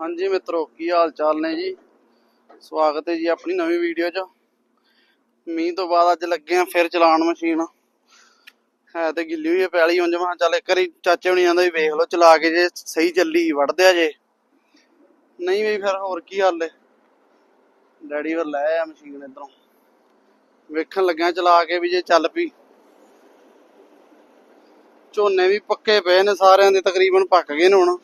ਹਾਂਜੀ ਮਿੱਤਰੋ, ਕੀ ਹਾਲ ਚਾਲ ਨੇ ਜੀ? ਸਵਾਗਤ ਹੈ ਜੀ ਆਪਣੀ ਨਵੀਂ ਵੀਡੀਓ 'ਚ। ਮੀਂਹ ਤੋਂ ਬਾਅਦ ਅੱਜ ਲੱਗੇ ਆ ਫਿਰ ਚਲਾਉਣ ਮਸ਼ੀਨ। ਹੈ ਤੇ ਗਿੱਲੀ ਹੋਈ ਪੈਲੀ ਉਂਝ, ਮਾ ਚੱਲ ਇੱਕ ਵਾਰੀ ਚਾਚੇ ਹੁਣੀ ਆਂਦਾ ਵੀ ਵੇਖ ਲਓ, ਚਲਾ ਕੇ ਜੇ ਸਹੀ ਚੱਲੀ ਵੜਦੇ ਆ ਜੇ। ਨਹੀਂ ਵੀ ਫਿਰ ਹੋਰ ਕੀ ਹਾਲ ਹੈ ਡੈਡੀ ਵੱਲ ਲੈ ਆ ਮਸ਼ੀਨ ਇਧਰੋਂ। ਵੇਖਣ ਲੱਗਿਆ ਚਲਾ ਕੇ ਵੀ ਜੇ ਚੱਲ ਪਈ। ਝੋਨੇ ਵੀ ਪੱਕੇ ਪਏ ਨੇ ਸਾਰਿਆਂ ਦੇ, ਤਕਰੀਬਨ ਪੱਕ ਗਏ ਨੇ ਹੁਣ।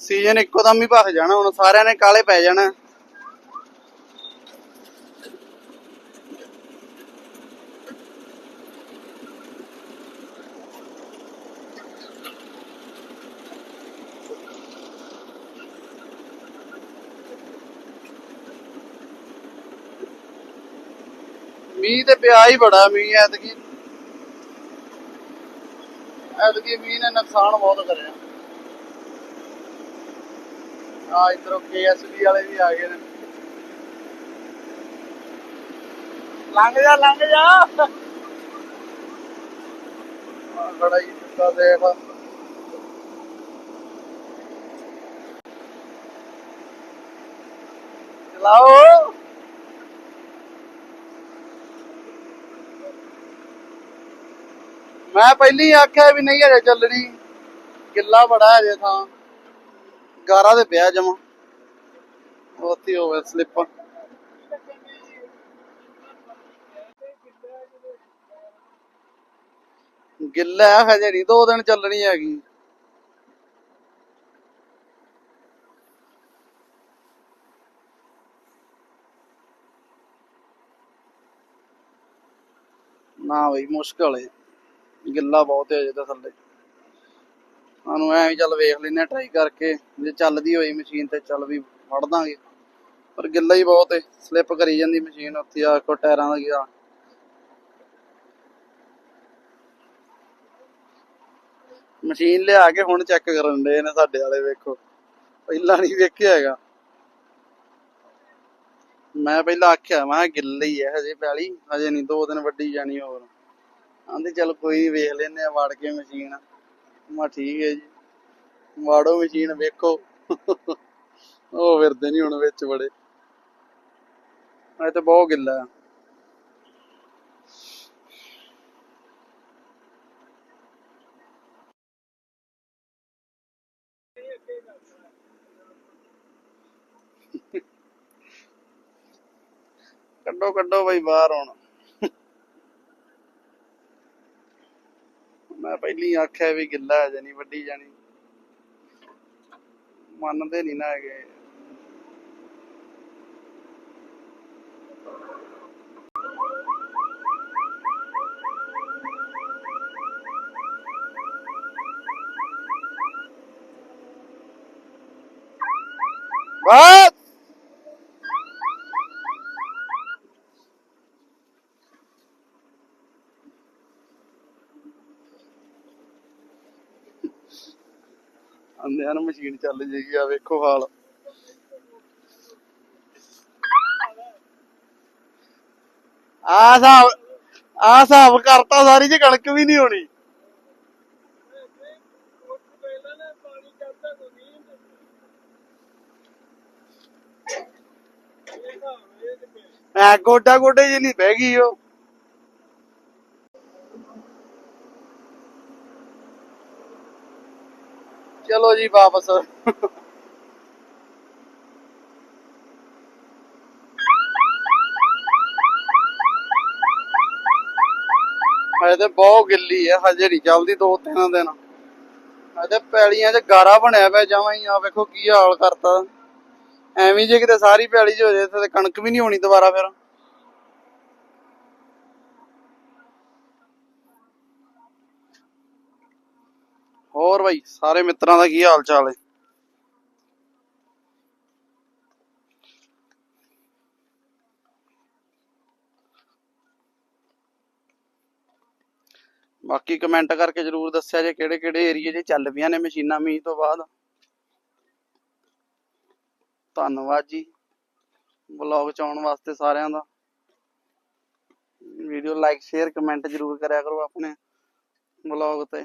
ਸੀਜ਼ਨ ਇੱਕੋ ਦਮ ਹੀ ਭਖ ਜਾਣਾ, ਹੁਣ ਸਾਰਿਆਂ ਨੇ ਕਾਲੇ ਪੈ ਜਾਣਾ। ਮੀਂਹ ਤੇ ਪਿਆ ਹੀ ਬੜਾ, ਮੀਂਹ ਐਤਕੀ ਐਤਕੀ ਮੀਂਹ ਨੇ ਨੁਕਸਾਨ ਬਹੁਤ ਕਰਿਆ। ਆ ਇਧਰੋਂ ਕੇਐਸਬੀ ਵਾਲੇ ਵੀ ਆ ਗਏ ਨੇ। ਲੰਘ ਜਾ ਲੰਘ ਜਾ। ਹੀ ਚੁੱਕਾ ਦੇਖ ਚਲਾਓ। ਮੈਂ ਪਹਿਲੀ ਆਖਿਆ ਵੀ ਨਹੀਂ ਹਜੇ ਚੱਲਣੀ। ਗਿੱਲਾ ਬੜਾ ਹਜੇ ਥਾਂ। ਗਾਰਾ ਦੇ ਪਿਆ ਜਮਾ। ਉੱਥੇ ਹੋਵੇ ਸਲਿੱਪ ਗਿੱਲਾ ਹੈ, ਹਜੇ ਦੋ ਦਿਨ ਚੱਲਣੀ ਹੈਗੀ। ਨਾ ਬਈ ਮੁਸ਼ਕਲ ਹੈ ਗਿੱਲਾ ਬਹੁਤ ਹੈ ਅਜੇ ਤਾਂ ਥੱਲੇ। ਸਾਨੂੰ ਐਂ ਚੱਲ ਵੇਖ ਲੈਨੇ ਟਰਾਈ ਕਰਕੇ ਜੇ ਚੱਲਦੀ ਹੋਈ ਮਸ਼ੀਨ ਤੇ ਚੱਲ ਵੀ ਫੜ ਦਾਂਗੇ। ਪਰ ਗਿੱਲਾ ਹੀ ਬਹੁਤ ਹੈ ਸਲਿੱਪ ਕਰੀ ਜਾਂਦੀ ਮਸ਼ੀਨ ਉੱਥੇ ਆ ਕੋ ਟਾਇਰਾਂ ਦਾ ਗਿਆ ਮਸ਼ੀਨ ਲਿਆ ਕੇ ਹੁਣ ਚੈੱਕ ਕਰਨ ਦੇ ਨੇ ਸਾਡੇ ਵਾਲੇ ਵੇਖੋ। ਪਹਿਲਾਂ ਨਹੀਂ ਵੇਖਿਆ ਹੈਗਾ। ਮੈਂ ਪਹਿਲਾਂ ਆਖਿਆ ਮੈਂ ਕਿਹਾ ਗਿੱਲੀ ਹੀ ਹੈ ਹਜੇ ਪੈਲੀ ਹਜੇ ਨਹੀਂ ਦੋ ਦਿਨ ਵੱਡੀ ਜਾਣੀ ਹੋਰ। ਆਂਦੇ ਚੱਲ ਕੋਈ ਨੀ, ਵੇਖ ਲੈਨੇ ਆ ਵੜ ਕੇ ਮਸ਼ੀਨ ਮੈਂ ਠੀਕ ਹੈ ਜੀ। ਵਾੜੋ ਮਸ਼ੀਨ ਵੇਖੋ। ਉਹ ਫਿਰਦੇ ਨਹੀਂ ਹੁਣ ਵਿੱਚ ਬੜੇ। ਇਹ ਤੇ ਬਹੁਤ ਗਿੱਲਾ ਹੈ ਕੱਢੋ ਕੱਢੋ ਬਈ ਬਾਹਰ ਹੁਣ। ਮੈਂ ਪਹਿਲੀ ਆਖਿਆ ਵੀ ਗਿੱਲਾ ਹੈ ਜਾਨੀ ਵੱਡੀ ਜਾਣੀ। ਮੰਨਦੇ ਨਹੀਂ ਨਾ ਹੈਗੇ। ਬਸ ਆਂਦਿਆਂ ਨੂੰ ਮਸ਼ੀਨ ਚੱਲ ਜੇਗੀ ਆ ਵੇਖੋ ਹਾਲ। ਆ ਹਿਸਾਬ ਆ ਹਿਸਾਬ ਕਰਤਾ, ਸਾਰੀ ਚ ਕਣਕ ਵੀ ਨਹੀਂ ਹੋਣੀ। ਐ ਗੋਡਾ ਗੋਡੇ ਜੀ ਨਹੀਂ ਬਹਿ ਗਈ ਉਹ। ਚਲੋ ਜੀ ਵਾਪਸ। ਹਜੇ ਤੇ ਬਹੁਤ ਗਿੱਲੀ ਆ, ਹਜੇ ਨਹੀਂ ਚੱਲਦੀ ਦੋ ਤਿੰਨ ਦਿਨ। ਹਜੇ ਪੈਲੀਆਂ 'ਚ ਗਾਰਾ ਬਣਿਆ ਪਿਆ ਜਾਵਾਂ ਹੀ, ਆ ਵੇਖੋ ਕੀ ਹਾਲ ਕਰਤਾ। ਐਵੇਂ ਜੇ ਕਿਤੇ ਸਾਰੀ ਪੈਲੀ 'ਚ ਹੋ ਜੇ ਤੇ ਕਣਕ ਵੀ ਨਹੀਂ ਹੋਣੀ ਦੁਬਾਰਾ ਫਿਰ। ਹੋਰ ਸਾਰੇ ਮਿੱਤਰਾਂ ਦਾ ਕੀ ਹਾਲ ਚਾਲ ਹੈ ਬਾਕੀ ਕਮੈਂਟ ਕਰਕੇ ਜਰੂਰ ਦੱਸਿਆ ਜੇ ਕਿਹੜੇ ਕਿਹੜੇ ਏਰੀਏ 'ਚ ਚੱਲ ਪਈਆਂ ਨੇ ਮਸ਼ੀਨਾਂ ਮੀਂਹ ਤੋਂ ਬਾਅਦ। ਧੰਨਵਾਦ ਜੀ। ਵਲੌਗ ਚ ਆਉਣ ਵਾਸਤੇ ਸਾਰਿਆਂ ਦਾ। ਵੀਡੀਓ ਲਾਈਕ ਸ਼ੇਅਰ ਕਮੈਂਟ ਜਰੂਰ ਕਰਿਆ ਕਰੋ ਆਪਣੇ ਵਲੌਗ ਤੇ।